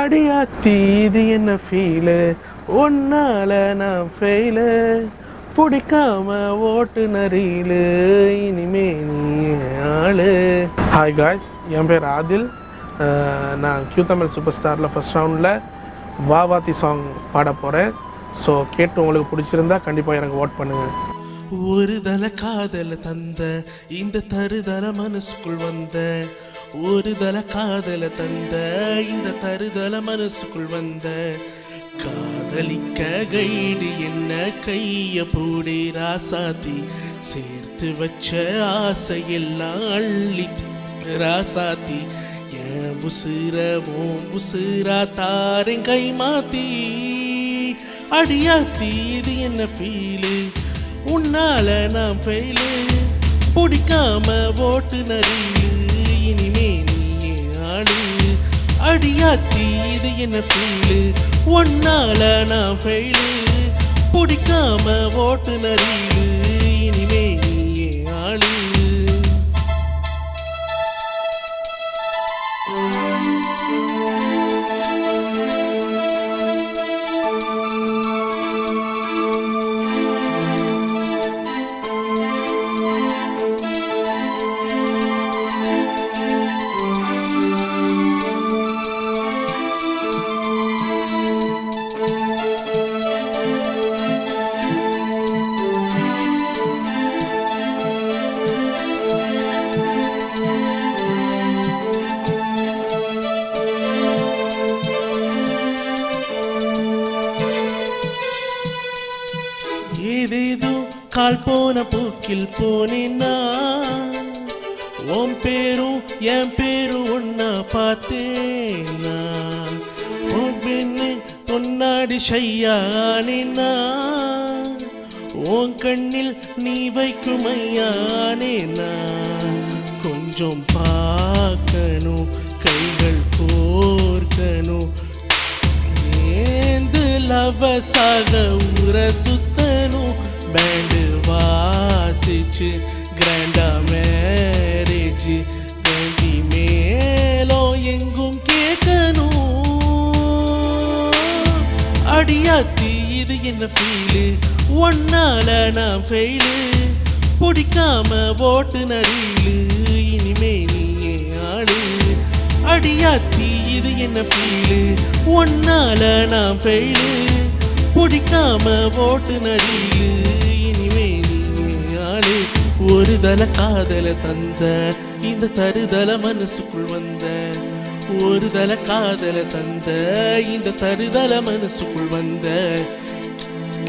அடியாத்தி இது என்ன ஃபீலு ஒன்னால நான் ஃபெயிலு பிடிக்காம ஓட்டுநரிலு இனிமே நீ ஆளு. ஹாய் காய்ஸ் என் பேர் ஆதில். நான் கியூ தமிழ் சூப்பர் ஸ்டாரில் ஃபஸ்ட் ரவுண்டில் வாவாத்தி சாங் பாட போகிறேன் ஸோ கேட்டு உங்களுக்கு பிடிச்சிருந்தா கண்டிப்பாக எனக்கு ஓட் பண்ணுங்கள் ஒரு தல காதல தந்த இந்த தருதல மனசுக்குள் வந்த ஒரு தல காதல தந்த இந்த தருதல மனசுக்குள் வந்த காதலிக்க கைடு என்ன கைய பூடி ராசாத்தி சேர்த்து வச்ச ஆசையெல்லாம் அள்ளி ராசாத்தி என் உசுர ஓம் உசுரா தாரன் கை மாத்தி அடியாத்தி இது என்ன ஃபீலு உன்னால நான் ஃபெயிலு பிடிக்காம ஓட்டு நரிலு அடியாத்தி இது என்ன ஃபீலு ஒன்னால நான் ஃபெயிலு பிடிக்காம ஓட்டு நரிலு இனிமே ஏதேதோ கால் போன போக்கில் போனேன்னா உன் பேரும் என் பேரும் ஒன்னா பார்த்தேன்னா உன் பெண்ணு பொன்னாடி ஷையானேன்னா உன் கண்ணில் நீ வைக்கும் ஐயானேனா கொஞ்சம் பார்க்கணும் கைகள் கோர்க்கணும். ஏந்து லவசாக உர சுத்த பேண்டு வாசிச்சு கிராண்டா மேரேஜ் வேண்டி மேலோ எங்கும் கேட்கணும் அடியாத்தி இது என்ன ஃபீலு ஒன்னால நான் ஃபெயிலு பிடிக்காம ஓட்டு நரிலு இனிமே நீயே ஆளு அடியாத்தி இது என்ன ஃபீலு ஒன்னால நான் ஃபெயிலு பிடிக்காம ஓட்டு நரிலு இனிமே நீயே ஒரு தல காதல தந்த. இந்த தருதல மனசுக்குள் வந்த. ஒரு தல காதல தந்த. இந்த தருதல மனசுக்குள் வந்த.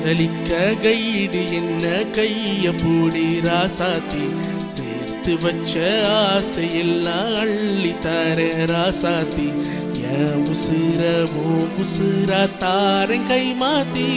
நலிக்க கைடு என்ன கைய பூடி. ராசாத்தி சேர்த்து வச்ச ஆசையெல்லாம் அள்ளி தர. ராசாத்தி என் உசுர தாரங்கை மாத்தி.